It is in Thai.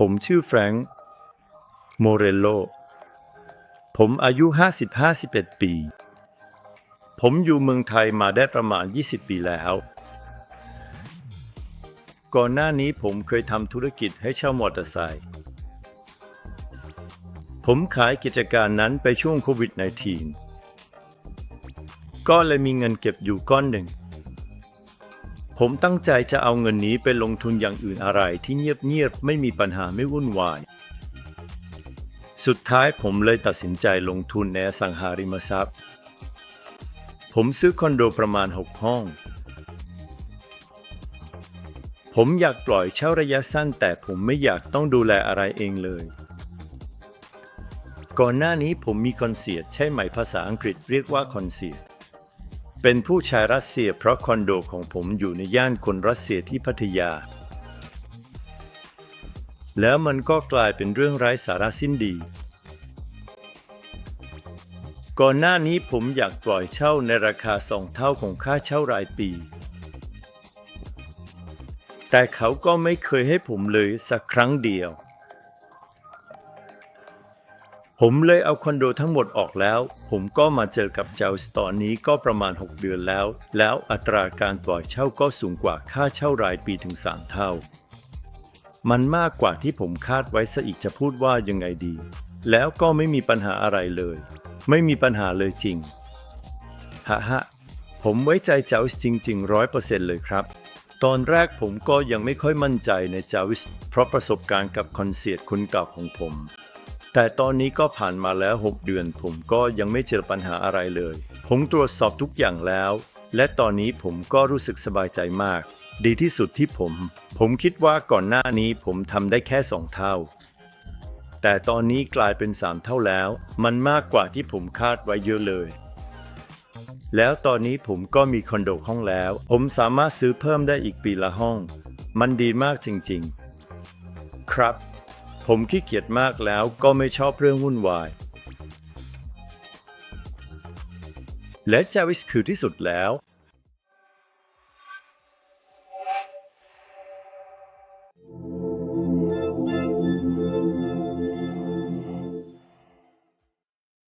ผมชื่อแฟรงค์โมเรโล ผมอายุ 50-51 ปี ผมอยู่เมืองไทยมาได้ประมาณ 20 ปีแล้ว ก่อนหน้านี้ผมเคยทำธุรกิจให้เช่ามอเตอร์ไซค์ ผมขายกิจการนั้นไปช่วงโควิด -19 ก็เลยมีเงินเก็บอยู่ก้อนหนึ่ง ผมตั้งใจจะเอาเงินนี้ไปลงทุนอย่างอื่นอะไรที่เงียบๆไม่มีปัญหาไม่วุ่นวาย สุดท้ายผมเลยตัดสินใจลงทุนในสังหาริมทรัพย์ ผมซื้อคอนโดประมาณ 6 ห้อง ผมอยากปล่อยเช่าระยะสั้น แต่ผมไม่อยากต้องดูแลอะไรเองเลย ก่อนหน้านี้ผมมีคอนเซียร์ใช่ไหมภาษาอังกฤษเรียกว่าคอนเซียร์ เป็นผู้ชายรัสเซียเพราะคอนโดของผมอยู่ในย่านคนรัสเซียที่พัทยา แล้วมันก็กลายเป็นเรื่องไร้สาระสิ้นดี ก่อนหน้านี้ผมอยากปล่อยเช่าในราคาสองเท่าของค่าเช่ารายปี แต่เขาก็ไม่เคยให้ผมเลยสักครั้งเดียว ผมเลยเอาคอนโดทั้งหมดออกแล้ว ผมก็มาเจอกับเจ้าสตอนนี้ก็ประมาณ 6 เดือนแล้ว แล้วอัตราการปล่อยเช่าก็สูงกว่าค่าเช่ารายปีถึง 3 เท่า มันมากกว่าที่ผมคาดไว้ซะอีกจะพูดว่ายังไงดี แล้วก็ไม่มีปัญหาอะไรเลย ไม่มีปัญหาเลยจริงฮะฮะผมไว้ใจเจ้าจริงๆร้อยเปอร์เซ็นต์เลยครับตอนแรกผมก็ยังไม่ค่อยมั่นใจในจาวิสเพราะประสบการณ์กับคอนเสิร์ตคนเก่าของผม แต่ตอนนี้ก็ผ่านมาแล้ว 6 เดือน ผมก็ยังไม่เจอปัญหาอะไรเลย ผมตรวจสอบทุกอย่างแล้ว และตอนนี้ผมก็รู้สึกสบายใจมาก ดีที่สุดที่ผม ผมคิดว่าก่อนหน้านี้ผมทำได้แค่สองเท่า แต่ตอนนี้กลายเป็น3เท่าแล้ว มันมากกว่าที่ผมคาดไว้เยอะเลย แล้วตอนนี้ผมก็มีคอนโดห้องแล้ว ผมสามารถซื้อเพิ่มได้อีกปีละห้อง มันดีมากจริง ๆ ครับ ผมขี้เกียจมากแล้วก็ไม่ชอบเรื่องวุ่นวาย และจาวิสคือที่สุดแล้ว